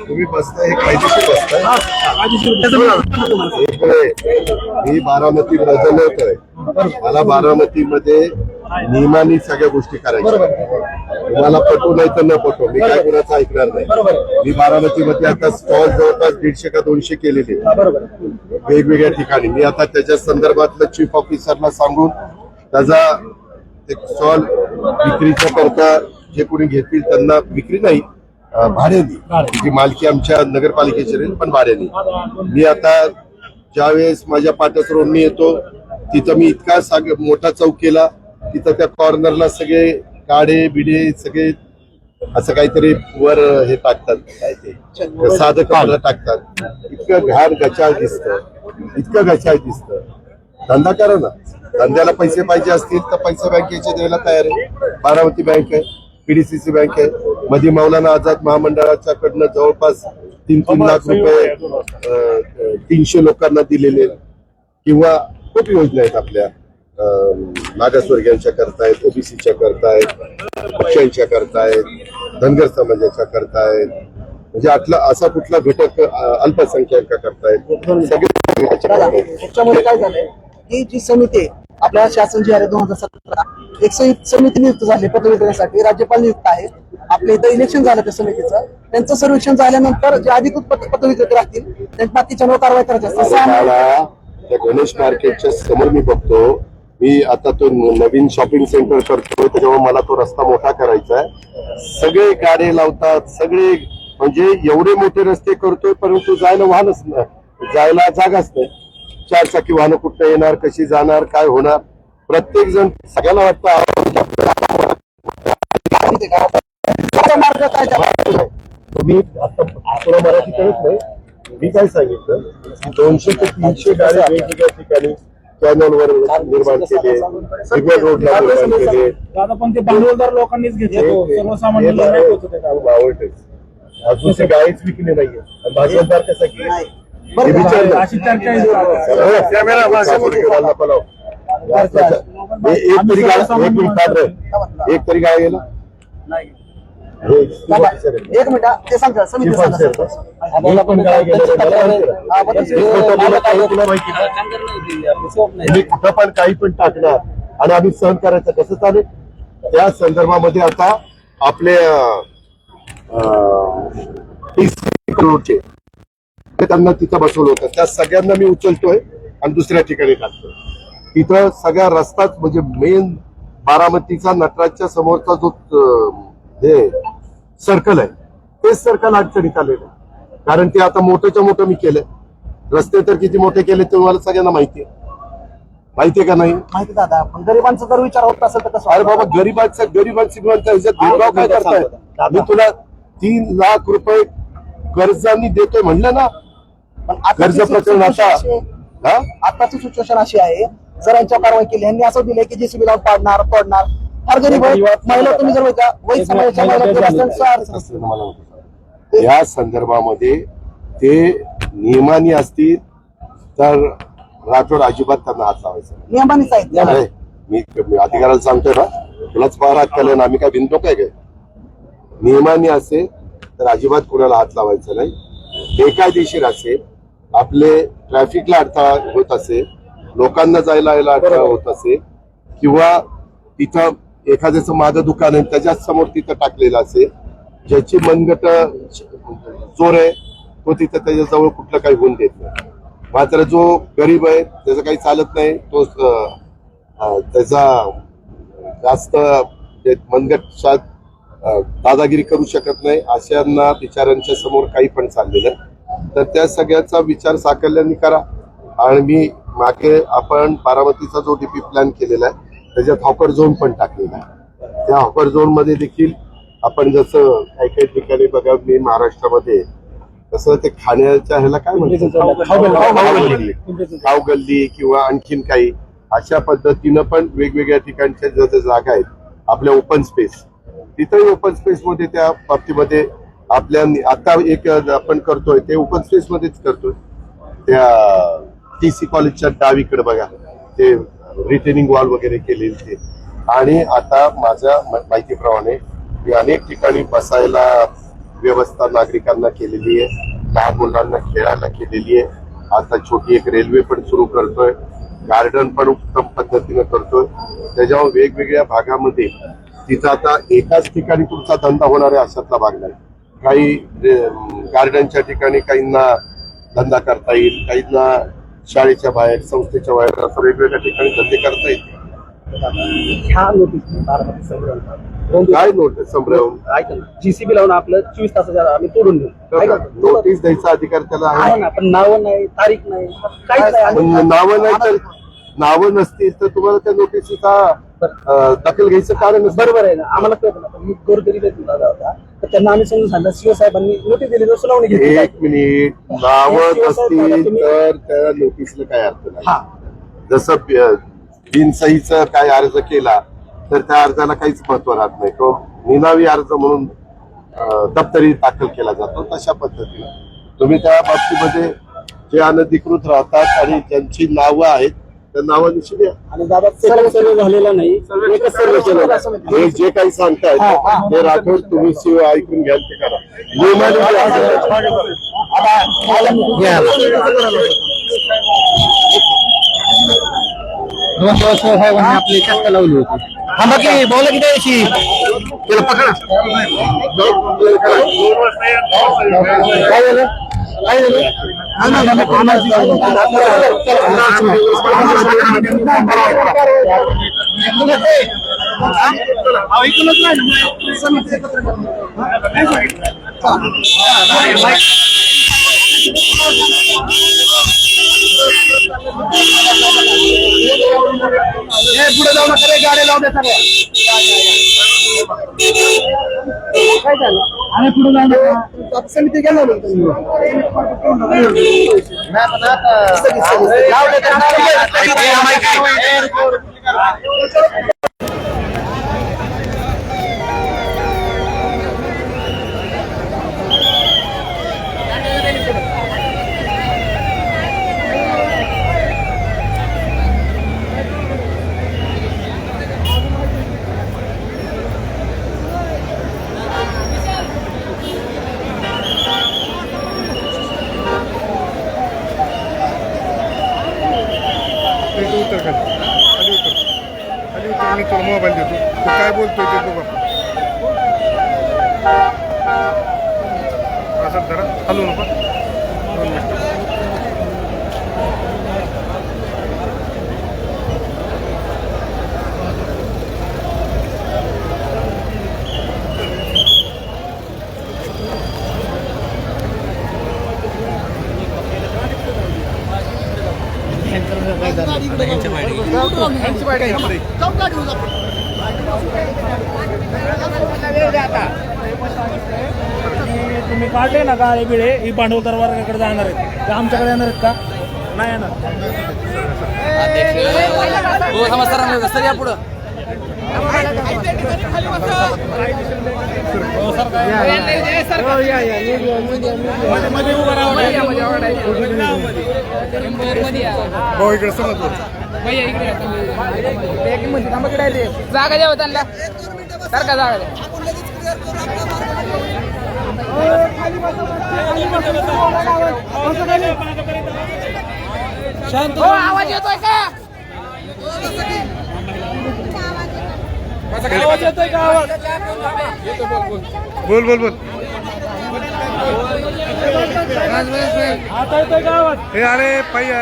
तुम्ही बसताय हे कायदेशीर बसताय एक मी बारामती बदलवतोय मला बारामतीमध्ये नियमाने सगळ्या गोष्टी करायच्या. तुम्हाला पटू नाही तर न पटू मी काय कुणाचं ऐकणार नाही. मी बारामतीमध्ये आता स्टॉल जवळपास दीडशे का दोनशे केलेले. वेगवेगळ्या ठिकाणी. मी आता त्याच्या संदर्भातलं चीफ ऑफिसरला सांगून त्याचा एक स्टॉल विक्रीच्या करता जे कोणी घेतील त्यांना विक्री नाही भाड्याने त्याची मालकी आमच्या नगरपालिकेची राहील पण भाड्याने मी आता ज्यावेळेस माझ्या पाट्यास रोडनी येतो तिथं मी इतका मोठा चौक केला तिथं त्या कॉर्नरला सगळे गाडे बिडे सगळे असं काहीतरी वर हे टाकतात काय ते. साधं काढलं टाकतात. इतकं घाण गचाळ दिसतं. इतकं गचाळ दिसतं. धंदा करा ना. धंद्याला पैसे पाहिजे असतील तर पैसे बँकेचे द्यायला तयार आहे. बारामती बँक आहे पीडीसीसी बँक आहे. मध्ये मौलाना आझाद महामंडळाच्या कडनं जवळपास तीन तीन लाख रुपये तीनशे लोकांना दिलेले किंवा खूप योजना आहेत आपल्या. मागासवर्गीयांच्या करतायत ओबीसीच्या करतायत पक्षांच्या करतायत धनगर समाजाच्या करतायत. म्हणजे आटला असा कुठला घटक अल्पसंख्याक करतायत. सगळे काय झालंय? ही जी समिती आपल्या शासन जी आहे दोन हजार सतरा एक संयुक्त समिती नियुक्त झाली पदविक्रयासाठी राज्यपाल नियुक्त आहेत. आपल्या इथं इलेक्शन झालं त्या समितीचं. त्यांचं सर्वेक्षण झाल्यानंतर जे अधिकृत पदविक्रेते राहतील त्यांना तिच्यावर कारवाई करायची असते. गणेश मार्केटच्या समोर मी बघतो मी आता तो नवीन शॉपिंग सेंटर करतोय त्याच्यामुळे मला तो रस्ता मोठा करायचा आहे. सगळे गाडे लावतात सगळे म्हणजे एवढे मोठे रस्ते करतोय परंतु जायला वाहनच नाही. जायला जागाच नाही. चार चाकी वाहनं कुठं येणार कशी जाणार काय होणार? प्रत्येक जण सगळ्याला वाटतं का? मार्ग काय तुम्ही आता मराठी कळत नाही. मी काय सांगितलं? दोनशे ते तीनशे गाड्या वेगवेगळ्या ठिकाणी चॅनलवर निर्माण केले सिग्नल रोडला निर्माण केले. दादा पण ते भांडवलदार लोकांनीच घेतले. सर्वसामान्य नाही अजून ते गाडीच विकली नाहीये. कसा नाही. हे. हो. हे एक तरी गाडी गेला. हे बाबा, एक मिनिट हा, ते सांगा समिती. हा. हे. मी कुठं पण काही पण टाकणार आणि आम्ही सहन करायचं कसं चालेल त्या संदर्भामध्ये आता आपले अं, अं, 30 करोडचे ते त्यांना तिथं बसवलं होतं त्या सगळ्यांना मी उचलतोय आणि दुसऱ्या ठिकाणी टाकतोय तिथं सगळा रस्ताच म्हणजे मेन बारामतीचा नटराजच्या समोरचा जो हे सर्कल आहे. तेच सर्कल अडचणीत आलेलं आहे. कारण ते आता मोठंच्या मोठं मी केलंय. रस्ते तर किती मोठे केले ते तुम्हाला सगळ्यांना माहिती आहे. माहितीये का नाही? माहिती दादा. पण गरिबांचा जर विचार होत असेल तर कसं अरे बाबा गरीबांचा गरीबांची भेदभाव काय करताय? मी तुला तीन लाख रुपये कर्जानी देतोय म्हणलं ना. कर्ज प्रकरण आता आताची सिच्युएशन अशी आहे. जर यांच्या कारवाई केली यांनी असं दिलंय की जेसीबी लावून पाडणार तोडणार. महिला तुम्ही जर समाजाच्या महिला. या संदर्भामध्ये ते नियमानी असतील तर राठोड अजिबात त्यांना हात लावायचा. नियमानेच आहेत. मी अधिकाऱ्याला सांगतोय ना तुलाच फार हात केलं ना आम्ही काय भिंतो काय काय? नियमाने असेल तर अजिबात कुणाला हात लावायचा नाही. बेकायदेशीर असेल आपले ट्रॅफिकला अडथळा होत असेल लोकांना जायला यायला अडथळा होत असेल किंवा तिथं एखाद्याचं माझं दुकान आहे त्याच्याच समोर तिथं टाकलेलं असेल ज्याची मनगट चोर आहे तो तिथं त्याच्याजवळ कुठलं काही होऊन देत नाही मात्र जो गरीब आहे त्याचं काही चालत नाही तो त्याचा जास्त मनगट दादागिरी करू शकत नाही अशांना बिचाऱ्यांच्या समोर काही पण चाललेलं आहे. तर त्या सगळ्याचा विचार साकल्याने करा आणि मी मागे आपण बारामतीचा जो डीपी प्लॅन केलेला आहे त्याच्यात हॉकर झोन पण टाकलेला आहे. त्या हॉकर झोनमध्ये देखील आपण जसं काही काही ठिकाणी बघा मी महाराष्ट्रामध्ये तसं ते खाण्याच्या ह्याला काय म्हणतात? खावगल्ली खावगल्ली किंवा आणखीन काही. अशा पद्धतीनं पण वेगवेगळ्या ठिकाणच्या ज्या ज्या जागा आहेत आपल्या ओपन स्पेस तिथंही ओपन स्पेस मध्ये त्या बाबतीमध्ये आपल्या आता एक आपण करतोय ते ओपन स्पेस मध्येच करतोय. त्या टी सी कॉलेजच्या डावीकडे बघा. ते रिटेनिंग वॉल वगैरे केलेली ते. आणि आता माझ्या माहितीप्रमाणे मी अनेक ठिकाणी बसायला व्यवस्था नागरिकांना केलेली आहे. लहान मुलांना खेळायला केलेली आहे. आता छोटी एक रेल्वे पण सुरू करतोय. गार्डन पण उत्तम पद्धतीनं करतोय. त्याच्यावर वेगवेगळ्या भागामध्ये तिथं आता एकाच ठिकाणी तुमचा धंदा होणार आहे अशातला भाग नाही. काही गार्डनच्या ठिकाणी काहींना धंदा करता येईल काहींना शाळेच्या बाहेर संस्थेच्या बाहेर असं वेगवेगळ्या ठिकाणी धंदे करता येतील ह्या नोटीस बारामती काय नोट संभ्रम? ऐका ना. जीसीबी लावून आपलं चोवीस तासाच्या आम्ही तोडून देऊ. ऐका ना. नोटीस द्यायचा अधिकार त्याला आहे. आहे ना पण नावं नाही तारीख नाही काहीच नाही. पण नावं नाही तर नावं नसतील तर तुम्हाला त्या नोटिसीचा अं, दखल घ्यायचं कारण. बरोबर आहे ना. आम्हाला कळतं ना पण मी गोरगरीब आहे दादा. होता त्यांना आम्ही समजून सांगितलं. सीओ साहेबांनी नोटीस दिली तर सुनावणी घेतली. एक मिनिट. नावं तुम्ही- तर त्या नोटीसला काय अर्थ हा. नाही जसं ब- बिनसहीचा काय अर्ज केला तर त्या अर्जाला काहीच महत्त्व राहत नाही. तो निनावी अर्ज म्हणून अं, दप्तरी दाखल केला जातो तशा पद्धतीने. तुम्ही त्या बाबतीमध्ये जे अनधिकृत राहतात आणि ज्यांची नावं आहेत त्या नावानिशी द्या आणि दादा सर्व सर्व झालेला नाही. एकच सर्व केलेला आहे. हे जे काही सांगतायत हा. ते राठोड तुम्ही शिव ऐकून घ्याल ते करा. नियमाने जे आहे, दोन दिवस साहेबांनी आपली लावली होती. थांबा की बोला की त्याला पकडा. काय झालं? पुढे जाऊ नका रे, गाड्या लावल्या सगळ्या. काय झालं आणि पुढे जाऊ नका समिती गेलो उतर खाली खाली उतर खाली उतर मी तुला मोबाईल देतो तू काय बोलतोय ते बघ आपण. असं जरा हलू नको दोन मिनिटं तुम्ही काढले ना गाळे बिळे ही भांडवलदार वर्गाकडे जाणार आहेत. ते आमच्याकडे येणार आहेत का? नाही येणार. हो समजताना सर या पुढं. मध्ये मध्ये उभं राहावं भाऊ इकडे समज बोल. जागा द्यावं त्यांना. सारखा जागा द्या? शांत हो आवाज येतोय का? आवाज येतोय. का आवाज? बोल बोल बोल. आता येतोय हे अरे पाय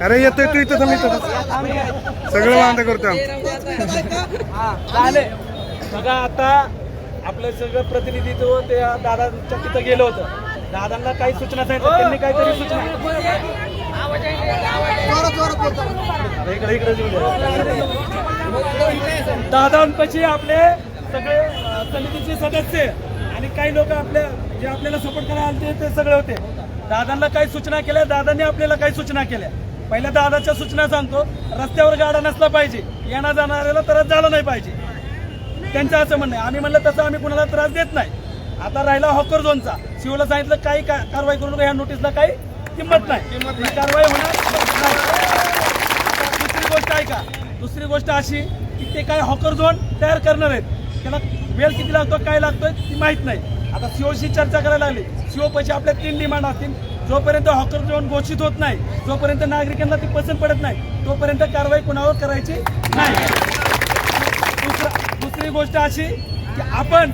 अरे येतोय तू इथं मी सगळं वांदा करतो बघा आता आपलं सगळं प्रतिनिधित्व ते दादांच्या तिथं गेलं होतं. दादांना काही सूचना सांगितलं त्यांनी काहीतरी सूचना इकडे इकडे दादांपाशी आपले सगळे समितीचे सदस्य? आणि काही लोक आपल्या जे आपल्याला सपोर्ट करायला आले ते सगळे होते. दादांना काही सूचना केल्या दादांनी आपल्याला काही सूचना केल्या. पहिल्या दादाच्या सूचना सांगतो रस्त्यावर गाडा नसला पाहिजे येणार जाणाऱ्याला त्रास झाला नाही पाहिजे. त्यांचं असं म्हणणं आहे. आम्ही म्हणलं तसं आम्ही कुणाला त्रास देत नाही. आता राहिला हॉकर झोनचा. शिवला सांगितलं काही का- कारवाई करू नका ह्या नोटीसला काही किंमत नाही. ही कारवाई होणार दुसरी गोष्ट ऐका. दुसरी गोष्ट अशी की ते काय हॉकर झोन तयार करणार आहेत. त्याला वेळ किती लागतो काय लागतोय ती माहीत नाही. आता सीओशी चर्चा करायला लागली. सीओ पैसे आपल्या तीन डिमांड असतील. जोपर्यंत हॉकर झोन घोषित होत नाही जोपर्यंत नागरिकांना ती पसंत पडत नाही तोपर्यंत कारवाई कुणावर करायची नाही. दुसरा गोष्ट अशी की आपण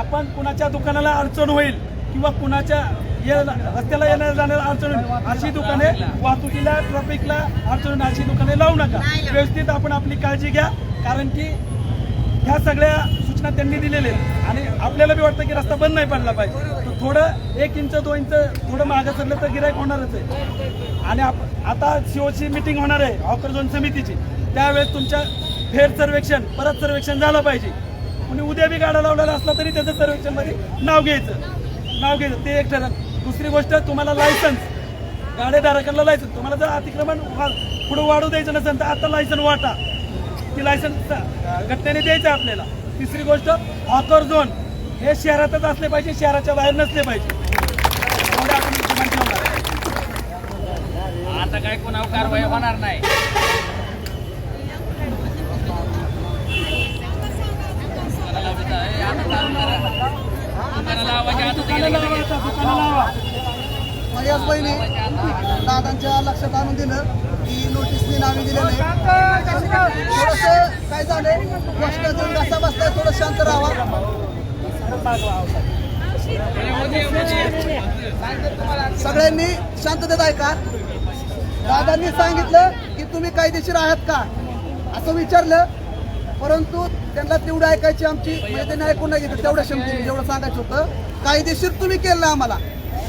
आपण कुणाच्या दुकानाला अडचण होईल किंवा कुणाच्या रस्त्याला येण्या जाण्याला अडचण होईल अशी दुकाने वाहतुकीला ट्रॅफिकला अडचण अशी दुकाने लावू नका. व्यवस्थित आपण आपली काळजी घ्या कारण की ह्या सगळ्या सूचना त्यांनी दिलेल्या आहेत. आणि आपल्याला बी वाटतं की रस्ता बंद नाही पडला पाहिजे. तर थोडं एक इंच दोन इंच थोडं मागं सरलं तर गिरायक होणारच आहे. आणि आप- आता सीओची मिटिंग होणार आहे हॉकर झोन समितीची. त्यावेळेस तुमच्या फेर सर्वेक्षण परत सर्वेक्षण झालं पाहिजे. कुणी उद्या बी गाडा लावलेला असला तरी त्याचं सर्वेक्षणमध्ये नाव घ्यायचं. नाव घ्यायचं. ते एक ठरलं. दुसरी गोष्ट तुम्हाला लायसन्स गाडेधारकांना लायसन्स तुम्हाला जर अतिक्रमण वा- पुढे वाढू द्यायचं नसेल तर आता लायसन वाटा. ती लायसन्स घटनेने द्यायचं आपल्याला. तिसरी गोष्ट हॉकर झोन हे शहरातच असले पाहिजे शहराच्या बाहेर नसले पाहिजे. आता काय कोणावर कारवाई होणार नाही. दादांच्या लक्षात आणून दिलं. की नोटीसनी नावे दिले नाही. थोडस काय झालंय? गोष्ट देऊन कसा बसलाय? थोडं शांत राहावा. सगळ्यांनी शांततेत ऐका. दादांनी सांगितलं की तुम्ही कायदेशीर आहात का? असं विचारलं. परंतु त्यांना तेवढं ऐकायची आमची म्हणजे त्यांनी ऐकून नाही घेतलं. तेवढ्या क्षमतेने जेवढं सांगायचं होतं. कायदेशीर तुम्ही केलं आम्हाला.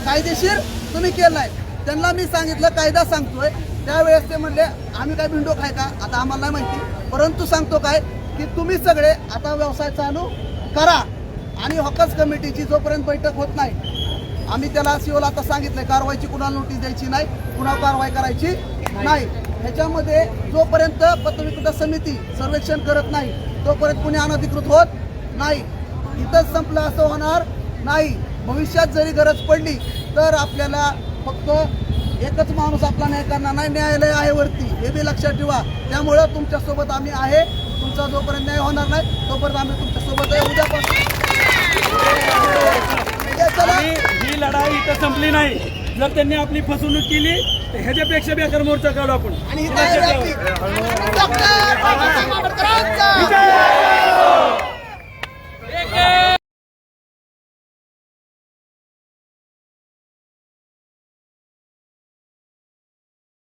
कायदेशीर तुम्ही केलं नाही. त्यांना मी सांगितलं कायदा सांगतोय. त्यावेळेस ते म्हणले आम्ही काय भिंडो खाय का? आता आम्हाला नाही माहिती. परंतु सांगतो काय की तुम्ही सगळे आता व्यवसाय चालू करा. आणि हॉकर्स कमिटीची जोपर्यंत बैठक होत नाही आम्ही त्याला सीओला आता सांगितलंय कारवाईची कुणाला नोटीस द्यायची नाही कुणाला कारवाई करायची नाही. ह्याच्यामध्ये जोपर्यंत पत्रविक्रेता समिती सर्वेक्षण करत नाही तोपर्यंत कुणी अनधिकृत होत नाही. इथंच संपलं असं होणार नाही. भविष्यात जरी गरज पडली तर आपल्याला फक्त एकच माणूस आपला न्यायकांना नाही न्यायालय आहे वरती. हे बी लक्षात ठेवा. त्यामुळं तुमच्यासोबत आम्ही आहे. तुमचा जोपर्यंत न्याय होणार नाही तोपर्यंत आम्ही तुमच्यासोबत आहे. उद्यापासून ही लढाई इथं संपली नाही. जर त्यांनी आपली फसवणूक केली तर ह्याच्यापेक्षा बेकार मोर्चा काढू आपण. आणि